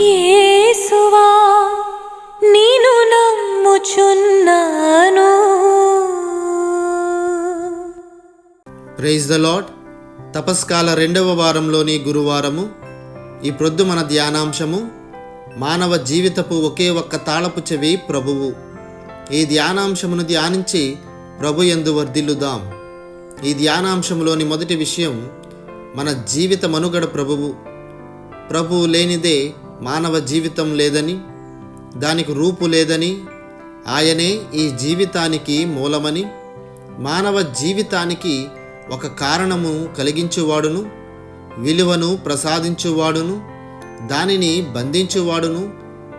యేసువా నేను నమ్ముచున్నాను. ప్రైజ్ ద లాడ్ తపస్కాల రెండవ వారంలోని గురువారము ఈ ప్రొద్దు మన ధ్యానాంశము మానవ జీవితపు ఒకే ఒక్క తాళపు చెవి ప్రభువు. ఈ ధ్యానాంశమును ధ్యానించి ప్రభు ఎందు వర్ధిల్లుదాం. ఈ ధ్యానాంశములోని మొదటి విషయం మన జీవిత మనుగడ ప్రభువు. ప్రభువు లేనిదే మానవ జీవితం లేదని దానికి రూపు లేదని ఆయనే ఈ జీవితానికి మూలమని మానవ జీవితానికి ఒక కారణము కలిగించువాడును విలువను ప్రసాదించువాడును దానిని బంధించువాడును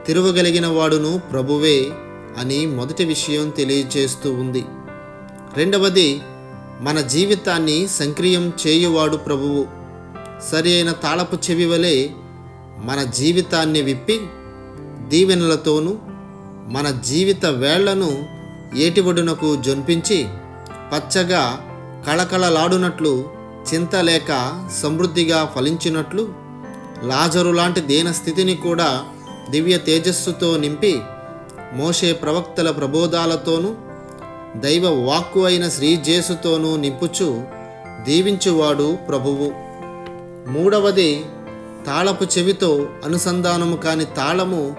తిరువగలిగిన వాడును ప్రభువే అని మొదటి విషయం తెలియజేస్తూ ఉంది. రెండవది మన జీవితాన్ని సంక్రియం చేయువాడు ప్రభువు. సరి అయిన తాళపు చెవి వలె మన జీవితాన్ని విప్పి దీవెనలతోనూ మన జీవిత వేళ్ళను ఏటిబడునకు జొన్పించి పచ్చగా కళకళలాడునట్లు చింత లేక సమృద్ధిగా ఫలించినట్లు లాజరు లాంటి దీన స్థితిని కూడా దివ్య తేజస్సుతో నింపి మోషే ప్రవక్తల ప్రబోధాలతోనూ దైవ వాక్కు అయిన శ్రీజేసుతోనూ నింపుచు దీవించువాడు ప్రభువు. మూడవది తాళపు చెవితో అనుసంధానము కాని తాళము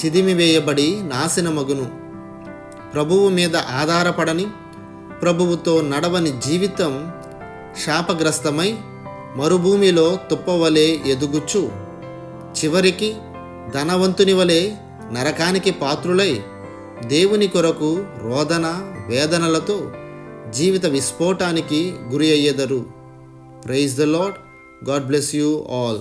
చిదిమివేయబడి నాశనమగును. ప్రభువు మీద ఆధారపడని ప్రభువుతో నడవని జీవితం శాపగ్రస్తమై మరుభూమిలో తుప్పవలే ఎదుగుచు. చివరికి ధనవంతుని వలె నరకానికి పాత్రులై దేవుని కొరకు రోదన వేదనలతో జీవిత విస్ఫోటానికి గురి అయ్యేదరు praise the Lord God bless you all.